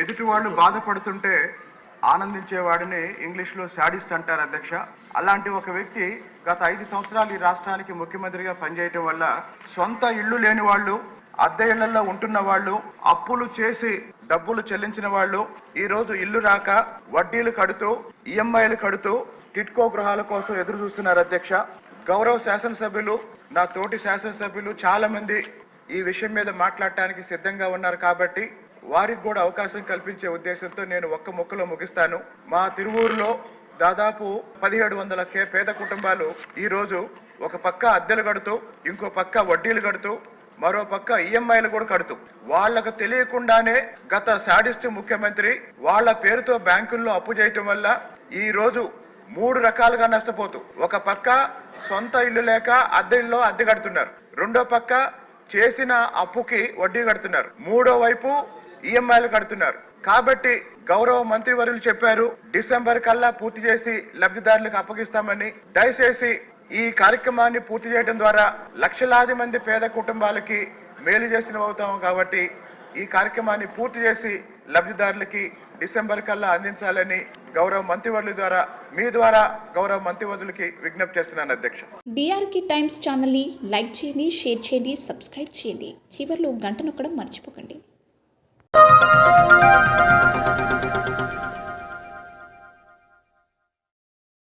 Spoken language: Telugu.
ఎదుటి వాళ్ళు బాధపడుతుంటే ఆనందించేవాడిని ఇంగ్లీష్లో శాడిస్ట్ అంటారు అధ్యక్ష. అలాంటి ఒక వ్యక్తి గత ఐదు సంవత్సరాలు ఈ రాష్ట్రానికి ముఖ్యమంత్రిగా పనిచేయటం వల్ల సొంత ఇల్లు లేని వాళ్ళు అద్దె ఇళ్ళలో ఉంటున్న వాళ్ళు అప్పులు చేసి డబ్బులు చెల్లించిన వాళ్ళు ఈ రోజు ఇల్లు రాక వడ్డీలు కడుతూ ఈఎంఐలు కడుతూ టిట్కో గృహాల కోసం ఎదురు చూస్తున్నారు అధ్యక్ష. గౌరవ శాసనసభ్యులు నా తోటి శాసనసభ్యులు చాలా మంది ఈ విషయం మీద మాట్లాడటానికి సిద్ధంగా ఉన్నారు కాబట్టి వారికి కూడా అవకాశం కల్పించే ఉద్దేశంతో నేను ఒక్క ముక్కలో ముగిస్తాను. మా తిరువూరులో దాదాపు పదిహేడు వందల కే పేద కుటుంబాలు ఈ రోజు ఒక పక్క అద్దెలు కడుతూ ఇంకో పక్క వడ్డీలు కడుతూ మరో పక్క ఈఎంఐలు కూడా కడుతూ. వాళ్ళకు తెలియకుండానే గత శాడిస్ట్ ముఖ్యమంత్రి వాళ్ళ పేరుతో బ్యాంకుల్లో అప్పు చేయటం వల్ల ఈ రోజు మూడు రకాలుగా నష్టపోతూ ఒక పక్క సొంత ఇల్లు లేక అద్దె ఇల్లు అద్దె కడుతున్నారు. రెండో పక్క చేసిన అప్పుకి వడ్డీ కడుతున్నారు. మూడో వైపు ఈఎంఐలు కడుతున్నారు. కాబట్టి గౌరవ మంత్రివర్యులు చెప్పారు డిసెంబర్ కల్లా పూర్తి చేసి లబ్ధిదారులకు అప్పగిస్తామని. దయచేసి ఈ కార్యక్రమాన్ని పూర్తి చేయడం ద్వారా లక్షలాది మంది పేద కుటుంబాలకి మేలు చేసిన అవుతాం కాబట్టి ఈ కార్యక్రమాన్ని పూర్తి చేసి లబ్ధిదారులకి డిసెంబర్ కల్లా అందించాలని గౌరవ మంత్రివర్యుల ద్వారా మీ ద్వారా గౌరవ మంత్రివర్యులకి విజ్ఞప్తి చేస్తున్నాను అధ్యక్ష. డిఆర్కి టైమ్స్ ఛానల్ని లైక్ చేయండి షేర్ చేయండి సబ్స్క్రైబ్ చేయండి. చివరిలో గంట నొక్కడం మర్చిపోకండి. Música